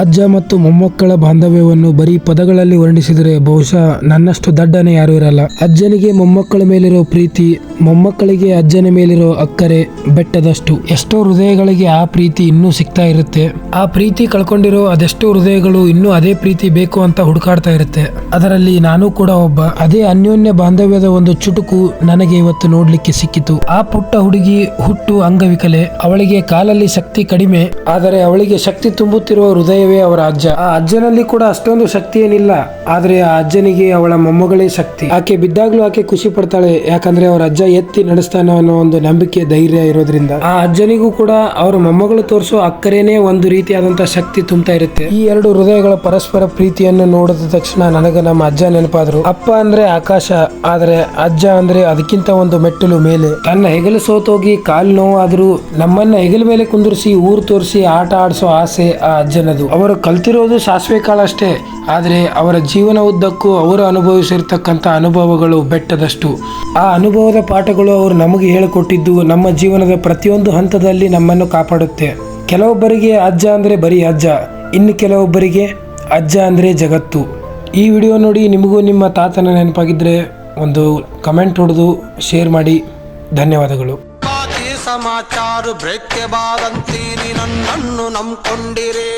ಅಜ್ಜ ಮತ್ತು ಮೊಮ್ಮಕ್ಕಳ ಬಾಂಧವ್ಯವನ್ನು ಬರೀ ಪದಗಳಲ್ಲಿ ವರ್ಣಿಸಿದರೆ ಬಹುಶಃ ನನ್ನಷ್ಟು ದಡ್ಡನೆ ಯಾರೂ ಇರಲ್ಲ. ಅಜ್ಜನಿಗೆ ಮೊಮ್ಮಕ್ಕಳ ಮೇಲಿರೋ ಪ್ರೀತಿ, ಮೊಮ್ಮಕ್ಕಳಿಗೆ ಅಜ್ಜನ ಮೇಲಿರೋ ಅಕ್ಕರೆ ಬೆಟ್ಟದಷ್ಟು. ಎಷ್ಟೋ ಹೃದಯಗಳಿಗೆ ಆ ಪ್ರೀತಿ ಇನ್ನೂ ಸಿಗ್ತಾ ಇರುತ್ತೆ. ಆ ಪ್ರೀತಿ ಕಳ್ಕೊಂಡಿರೋ ಅದೆಷ್ಟೋ ಹೃದಯಗಳು ಇನ್ನೂ ಅದೇ ಪ್ರೀತಿ ಬೇಕು ಅಂತ ಹುಡುಕಾಡ್ತಾ ಇರುತ್ತೆ. ಅದರಲ್ಲಿ ನಾನು ಕೂಡ ಒಬ್ಬ. ಅದೇ ಅನ್ಯೋನ್ಯ ಬಾಂಧವ್ಯದ ಒಂದು ಚುಟುಕು ನನಗೆ ಇವತ್ತು ನೋಡ್ಲಿಕ್ಕೆ ಸಿಕ್ಕಿತು. ಆ ಪುಟ್ಟ ಹುಡುಗಿ ಹುಟ್ಟು ಅಂಗವಿಕಲೆ. ಅವಳಿಗೆ ಕಾಲಲ್ಲಿ ಶಕ್ತಿ ಕಡಿಮೆ. ಆದರೆ ಅವಳಿಗೆ ಶಕ್ತಿ ತುಂಬುತ್ತಿರುವ ಹೃದಯವೇ ಅವರ ಅಜ್ಜ. ಆ ಅಜ್ಜನಲ್ಲಿ ಕೂಡ ಅಷ್ಟೊಂದು ಶಕ್ತಿ ಏನಿಲ್ಲ. ಆದ್ರೆ ಆ ಅಜ್ಜನಿಗೆ ಅವಳ ಮೊಮ್ಮಗಳೇ ಶಕ್ತಿ. ಆಕೆ ಬಿದ್ದಾಗ್ಲೂ ಆಕೆ ಖುಷಿ ಪಡ್ತಾಳೆ. ಯಾಕಂದ್ರೆ ಅವರ ಅಜ್ಜ ಎತ್ತಿ ನಡೆಸ್ತಾನೆ ಅನ್ನೋ ಒಂದು ನಂಬಿಕೆ, ಧೈರ್ಯ ಇರೋದ್ರಿಂದ. ಆ ಅಜ್ಜನಿಗೂ ಕೂಡ ಅವರ ಮೊಮ್ಮಗಳು ತೋರಿಸೋ ಅಕ್ಕರೇನೆ ಒಂದು ರೀತಿಯಾದಂತಹ ಶಕ್ತಿ ತುಂಬ್ತಾ ಇರುತ್ತೆ. ಈ ಎರಡು ಹೃದಯಗಳ ಪರಸ್ಪರ ಪ್ರೀತಿಯನ್ನು ನೋಡಿದ ತಕ್ಷಣ ನನಗೆ ನಮ್ಮ ಅಜ್ಜ ನೆನಪಾದ್ರು. ಅಪ್ಪ ಅಂದ್ರೆ ಆಕಾಶ, ಆದ್ರೆ ಅಜ್ಜ ಅಂದ್ರೆ ಅದಕ್ಕಿಂತ ಒಂದು ಮೆಟ್ಟಲು ಮೇಲೆ. ತನ್ನ ಹೆಗಲು ಸೋತೋಗಿ ಕಾಲು ನೋವಾದ್ರೂ ನಮ್ಮನ್ನ ಹೆಗಲ ಮೇಲೆ ಕುಂದಿರಿಸಿ ಊರು ತೋರಿಸಿ ಆಟ ಆಡಿಸೋ ಆಸೆ ಆ ಅಜ್ಜನದು. ಅವರು ಕಲ್ತಿರೋದು ಸಾಸಿವೆ ಕಾಳಷ್ಟೇ ಆದರೆ ಅವರ ಜೀವನ ಉದ್ದಕ್ಕೂ ಅವರು ಅನುಭವಿಸಿರ್ತಕ್ಕಂಥ ಅನುಭವಗಳು ಬೆಟ್ಟದಷ್ಟು. ಆ ಅನುಭವದ ಪಾಠಗಳು ಅವರು ನಮಗೆ ಹೇಳಿಕೊಟ್ಟಿದ್ದು ನಮ್ಮ ಜೀವನದ ಪ್ರತಿಯೊಂದು ಹಂತದಲ್ಲಿ ನಮ್ಮನ್ನು ಕಾಪಾಡುತ್ತೆ. ಕೆಲವೊಬ್ಬರಿಗೆ ಅಜ್ಜ ಅಂದರೆ ಬರೀ ಅಜ್ಜ, ಇನ್ನು ಕೆಲವೊಬ್ಬರಿಗೆ ಅಜ್ಜ ಅಂದರೆ ಜಗತ್ತು. ಈ ವಿಡಿಯೋ ನೋಡಿ ನಿಮಗೂ ನಿಮ್ಮ ತಾತನ ನೆನಪಾಗಿದ್ದರೆ ಒಂದು ಕಮೆಂಟ್ ಹೊಡೆದು ಶೇರ್ ಮಾಡಿ. ಧನ್ಯವಾದಗಳು. ಸಮಾಚಾರ ಬ್ರೇಕ್ ಬಾದಂತೀನಿ, ನನ್ನನ್ನು ನಂಬ್ಕೊಂಡಿರೇ.